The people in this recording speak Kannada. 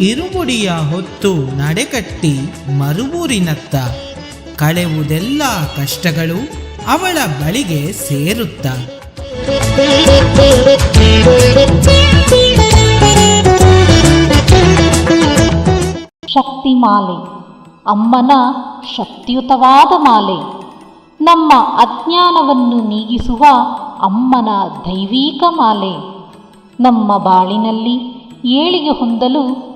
ಇರುಮುಡಿಯ ಹೊತ್ತು ನಡೆಕಟ್ಟಿ ಮರುಬೂರಿನತ್ತ ಕಳೆವುದೆಲ್ಲ ಕಷ್ಟಗಳು ಅವಳ ಬಳಿಗೆ ಸೇರುತ್ತ. ಶಕ್ತಿ ಮಾಲೆ ಅಮ್ಮನ ಶಕ್ತಿಯುತವಾದ ಮಾಲೆ. ನಮ್ಮ ಅಜ್ಞಾನವನ್ನು ನೀಗಿಸುವ ಅಮ್ಮನ ದೈವೀಕ ಮಾಲೆ. ನಮ್ಮ ಬಾಳಿನಲ್ಲಿ ಏಳಿಗೆ ಹೊಂದಲು